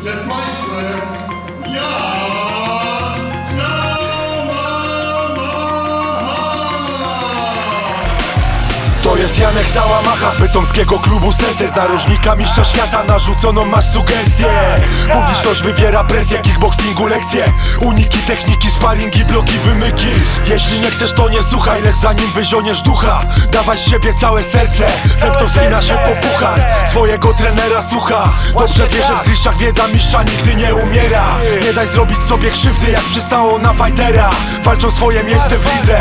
przed państwem ja. To jest Janek Załamacha z bytomskiego klubu Sensei Z narożnika mistrza świata narzuconą masz sugestię Publiczność wywiera presję, kickboxingu lekcje Uniki, techniki, sparingi, bloki, wymyki. Jeśli nie chcesz to nie słuchaj, lecz zanim wyzioniesz ducha Dawaj siebie całe serce. Ten kto wspina się po puchar Swojego trenera słucha. Dobrze wie, że w zgliszczach wiedza mistrza nigdy nie umiera. Nie daj zrobić sobie krzywdy jak przystało na fightera. Walczą swoje miejsce w lidze.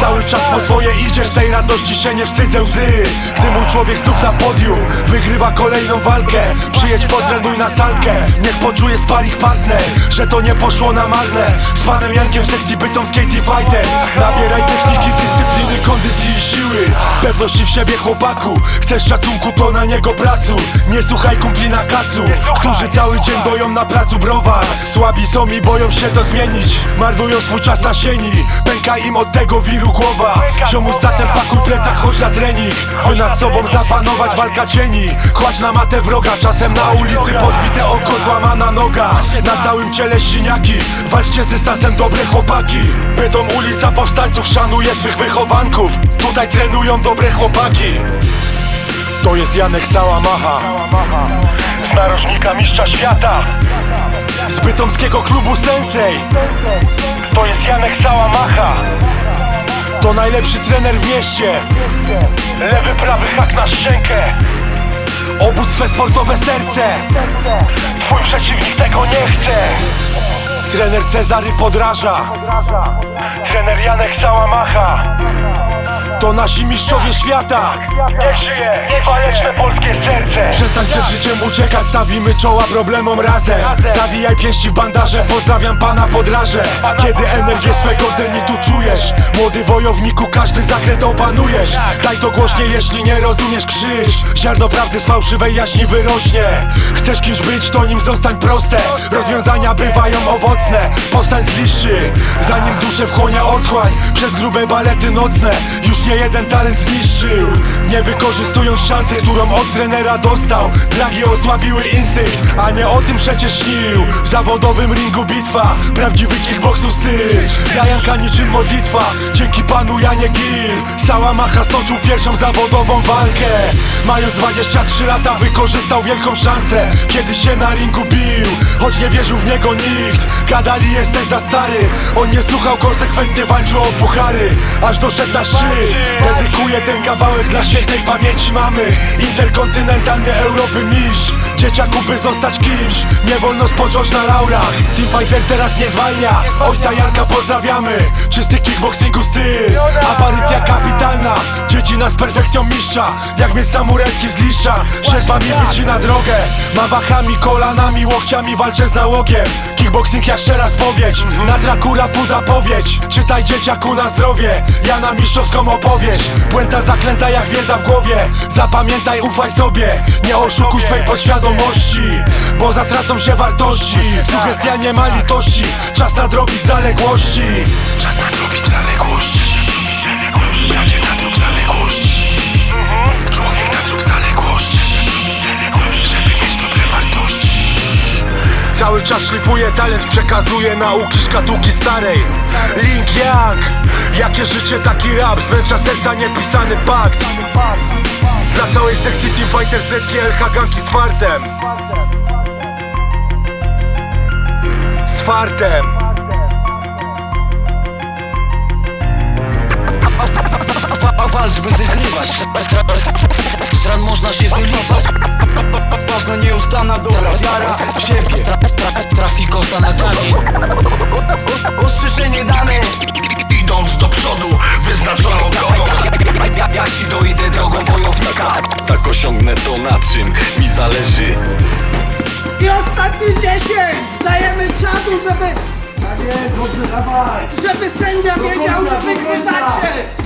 Cały czas po swoje idziesz, tej radości się nie wstydzę łzy. Gdy mój człowiek znów na podium Wygrywa kolejną walkę. Przyjedź potrenuj na salkę. Niech poczuje sparring partner Że to nie poszło na marne Z panem Jankiem sekcji bytomskiej T-Fighter Nabieraj techniki, dyscypliny, kondycji i siły. Pewności w siebie chłopaku Chcesz szacunku to na niego pracuj. Nie słuchaj kumpli na kacu Którzy cały dzień doją na placu browar. Słabi są i boją się to zmienić. Marnują swój czas na sieni Pęka im od tego wiru głowa. Ziomuś zatem pakuj plecak, chodź na trening By nad sobą zapanować walka cieni. Kładź na matę wroga, czasem na ulicy podbite oko, złamana noga. Na całym ciele siniaki Walczcie ze stasem dobre chłopaki. Bytom ulica powstańców szanuje swych wychowanków. Tutaj trenują dobre chłopaki. To jest Janek Sałamacha. Z narożnika mistrza świata. Z bytomskiego klubu Sensei. To jest Janek Sałamacha. To najlepszy trener w mieście. Lewy, prawy hak na szczękę swe sportowe serce. Twój przeciwnik tego nie chce. Trener Cezary podraża. Trener Janek Sałamacha To nasi mistrzowie świata. Nie żyje, niewaleczne polskie serce. Przestań przed życiem uciekać, stawimy czoła problemom razem. Zawijaj pięści w bandaże, pozdrawiam pana podraże Kiedy energię swego zenitu czujesz Młody wojowniku, każdy zakręt opanujesz. Daj to głośnie, jeśli nie rozumiesz krzycz. Ziarno prawdy z fałszywej jaźni wyrośnie. Chcesz kimś być, to nim zostań proste. Rozwiązania bywają owocne. Powstań z liszczy Zanim duszę wchłonie otchłań. Przez grube balety nocne Już nie jeden talent zniszczył Nie wykorzystując szansy, którą od trenera dostał. Dragi osłabiły instynkt A nie o tym przecież śnił. W zawodowym ringu bitwa Prawdziwy kickboxu styl. Dla Janka niczym modlitwa Dzięki panu Janie Gil. Sałamacha stoczył pierwszą zawodową walkę. Mając 23 lata wykorzystał wielką szansę Kiedy się na ringu bił. Choć nie wierzył w niego nikt Gadali jesteś za stary On nie słuchał, konsekwentnie walczył o puchary. Aż doszedł na szczyt Dedykuję ten kawałek dla świętej pamięci mamy. Interkontynentalny Europy mistrz. Dzieciaku by zostać kimś. Nie wolno spocząć na laurach. Teamfighter teraz nie zwalnia. Ojca Janka pozdrawiamy. Czysty kickboxingu styl. Aparycja kapitalna Dziedzina z perfekcją mistrza Jak mieć samurajski z liszcza Szerpami wycina drogę Mawachami, kolanami, łokciami walczę z nałogiem. Kickboxing jak szczera spowiedź Na Drakura pół zapowiedź. Czytaj dzieciaku na zdrowie Ja na mistrzowską opowieść. Błęda zaklęta jak wiedza w głowie Zapamiętaj, ufaj sobie. Nie oszukuj swej podświadomości Bo zatracą się wartości. Sugestia nie ma litości Czas nadrobić zaległości. Czas nadrobić zaległości czas szlifuję talent, przekazuję nauki szkatułki starej. Link Yang Jakie życie, taki rap? Z wnętrza serca niepisany pakt. Dla całej sekcji Teamfighter Zetki LH Ganki z fartem. Z fartem. Walcz, by wygrywać. Z ran można się wyliwać Ważna nieustanna dobra wiara w siebie. Tra, tra, Trafi kosa na kamień Ostrzeżenie dane. Idąc do przodu wyznaczoną drogą. Ja, ja si dojdę drogą wojownika. Tak osiągnę to na czym mi zależy. I ostatni 10! Dajemy czasu, żeby... Tak jest, dobrze, dawaj! Żeby sędzia wiedział, że wy